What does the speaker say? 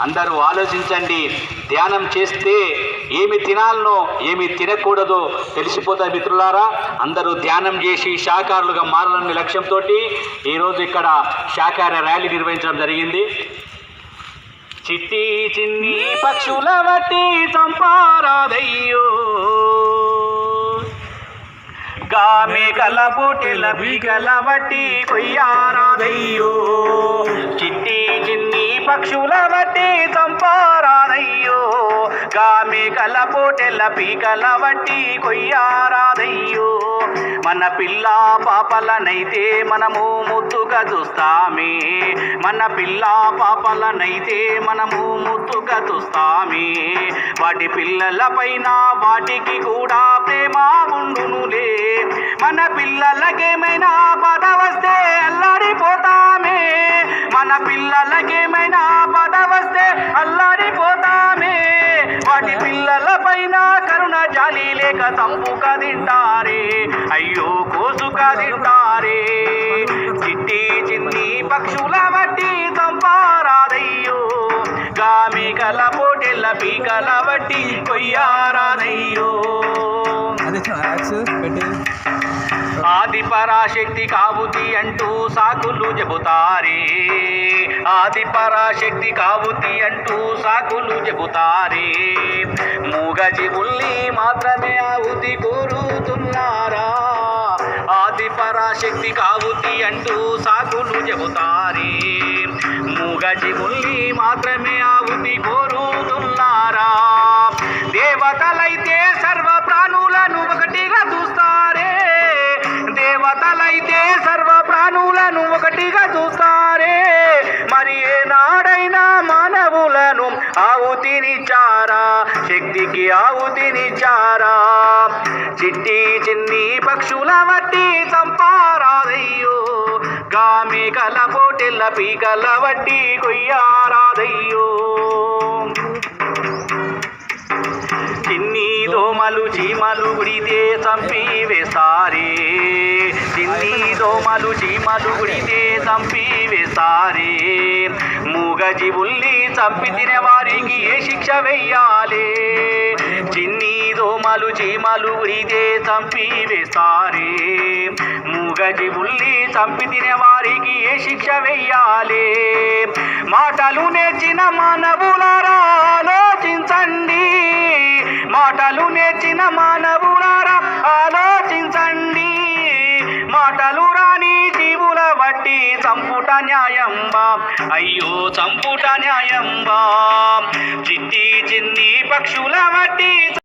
అందరూ ఆలోచించండి. ధ్యానం చేస్తే ఏమి తినాలనో ఏమి తినకూడదో తెలిసిపోతాయి మిత్రులారా. అందరూ ధ్యానం చేసి శాకారులుగా మారాలనే లక్ష్యంతో ఈరోజు ఇక్కడ శాకార ర్యాలీ నిర్వహించడం జరిగింది. చిట్టి చిన్ని పక్షుల వట్టి చంపారాదయ్యో. గామె కల పోటెల బీగల వట్టి కొయ్యారాదయ్యో. చిట్టి పక్షుల వట్టి చంపారాదయ్యో. గామి కల పోటెల పీకల వట్టి కొయ్యారాదయ్యో. మన పిల్ల పాపలనైతే మనము ముద్దుగా చూస్తామే. మన పిల్ల పాపలనైతే మనము ముద్దుగా చూస్తామే. వాటి పిల్లలపైన వాటికి కూడా ప్రేమ ఉండునులే. మన పిల్లలకేమైనా బాధ వస్తే మన పిల్లలకేమైనా ఆపద వస్తే అల్లాడిపోతామే వాటి పిల్లల పైన కరుణ జాలి లేక చంపుక కదింటారే అయ్యో కోసు కదింటారే చిట్టి చిన్ని పక్షుల బట్టి చంపారాదయ్యో. గామికల పోటెల్ల పీకల బట్టి కొయ్యారాదయ్యో. అదే పెట్టి ఆది పరాశక్తి కావుతి అంటూ సాకులు చెబుతారే. ఆది పరాశక్తి కావుతి అంటూ సాకులు చెబుతారే. మూగజీవుల్ని మాత్రమే ఆవుతి కోరుతున్నారా? ఆది పరాశక్తి కావుతి అంటూ సాకులు చెబుతారే. మూగజీవుల్ని మాత్రమే ఆవుతి కోరుతున్నారా? దేవతలైతే సర్వ ప్రాణులను ఒకటిగా మానవులను ఆవుతినిచ్చారా శక్తికి ఆవుతినిచ్చారా చిట్టి చిన్ని పక్షుల వట్టి చంపారాదయ్యో గామి కల పోటెల్ల పీకల వట్టి కొయ్యారాదయ్యో. చిన్ని దోమలు చీమలు గుడితే చంపి వేసారే. చిన్ని దోమలు చీమలు గుడితే చంపి వేసారే. మూగ ఉల్లి చంపి తినే వారికి ఏ శిక్ష వెయ్యాలే? చిన్ని దోమలు చీమలు ఇదే చంపి వేస్తారే? మూగ జీవుల్ని చంపి తినే వారికి ఏ శిక్ష వెయ్యాలే? మాటలు నేర్చిన మానవులారా ఆలోచించండి. మాటలు నేర్చిన మానవు చంపుట న్యాయంబా అయ్యో చంపుట న్యాయంబా చిట్టి చిన్ని పక్షుల బట్టి